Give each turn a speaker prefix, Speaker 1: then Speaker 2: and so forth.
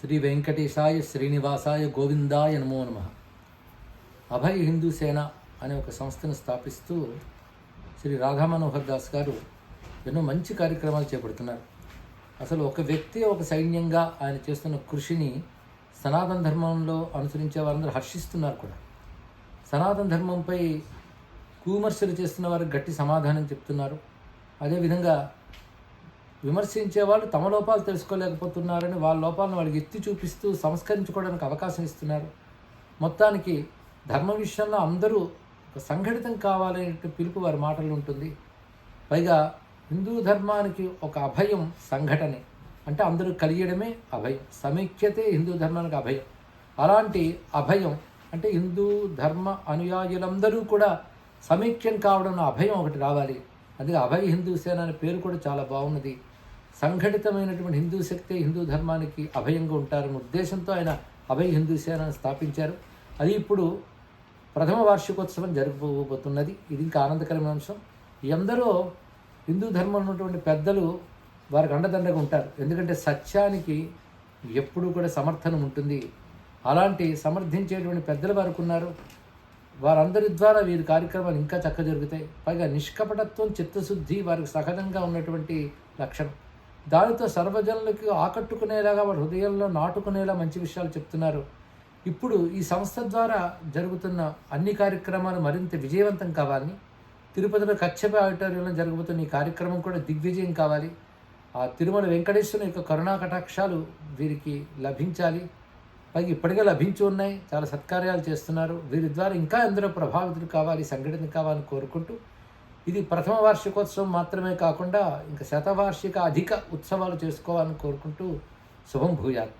Speaker 1: శ్రీ వెంకటేశాయ శ్రీనివాసాయ గోవిందాయ నమో నమ. అభయ హిందూ సేన అనే ఒక సంస్థను స్థాపిస్తూ శ్రీ రాధా మనోహర్ దాస్ గారు ఎన్నో మంచి కార్యక్రమాలు చేపడుతున్నారు. అసలు ఒక వ్యక్తి ఒక సైన్యంగా ఆయన చేస్తున్న కృషిని సనాతన ధర్మంలో అనుసరించే వారందరూ హర్షిస్తున్నారు కూడా. సనాతన ధర్మంపై కూమర్శలు చేస్తున్న వారికి గట్టి సమాధానం చెప్తున్నారు. అదేవిధంగా విమర్శించే వాళ్ళు తమ లోపాలు తెలుసుకోలేకపోతున్నారని వాళ్ళ లోపాలను వాళ్ళకి ఎత్తి చూపిస్తూ సంస్కరించుకోవడానికి అవకాశం ఇస్తున్నారు. మొత్తానికి ధర్మ విషయంలో అందరూ సంఘటితం కావాలనే పిలుపు వారి మాటలు ఉంటుంది. పైగా హిందూ ధర్మానికి ఒక అభయం సంఘటనే. అంటే అందరూ కలియడమే అభయం. సమైక్యతే హిందూ ధర్మానికి అభయం. అలాంటి అభయం అంటే హిందూ ధర్మ అనుయాయులందరూ కూడా సమైక్యం కావడం అభయం ఒకటి రావాలి. అందుకే అభయ హిందూ సేన అనే పేరు కూడా చాలా బాగున్నది. సంఘటితమైనటువంటి హిందూ శక్తి హిందూ ధర్మానికి అభయంగా ఉంటారన్న ఉద్దేశంతో ఆయన అభయ హిందూ సేనను స్థాపించారు. అది ఇప్పుడు ప్రథమ వార్షికోత్సవం జరగబోతున్నది. ఇది ఇంకా ఆనందకరమైన అంశం. ఎందరో హిందూ ధర్మం ఉన్నటువంటి పెద్దలు వారికి అండదండగా ఉంటారు. ఎందుకంటే సత్యానికి ఎప్పుడూ కూడా సమర్థనం ఉంటుంది. అలాంటి సమర్థించేటువంటి పెద్దలు వారికి ఉన్నారు. వారందరి ద్వారా వీరి కార్యక్రమాలు ఇంకా చక్క జరుగుతాయి. పైగా నిష్కపటత్వం చిత్తశుద్ధి వారికి సహజంగా ఉన్నటువంటి లక్షణం. దానితో సర్వజనులకు ఆకట్టుకునేలాగా వారి హృదయంలో నాటుకునేలా మంచి విషయాలు చెప్తున్నారు. ఇప్పుడు ఈ సంస్థ ద్వారా జరుగుతున్న అన్ని కార్యక్రమాలు మరింత విజయవంతం కావాలని తిరుపతిలో కచ్చప ఆడిటోరియంలో జరగబోతున్న ఈ కార్యక్రమం కూడా దిగ్విజయం కావాలి. ఆ తిరుమల వెంకటేశ్వరుని యొక్క కరుణా కటాక్షాలు వీరికి లభించాలి. పైకి ఇప్పటికే లభించి ఉన్నాయి. చాలా సత్కార్యాలు చేస్తున్నారు. వీరి ద్వారా ఇంకా ఎందరో ప్రభావితులు కావాలి సంఘటన కావాలని కోరుకుంటూ ఇది ప్రథమ వార్షికోత్సవం మాత్రమే కాకుండా ఇంకా శతవార్షిక అధిక ఉత్సవాలు చేసుకోవాలని కోరుకుంటూ శుభం భూయాత్.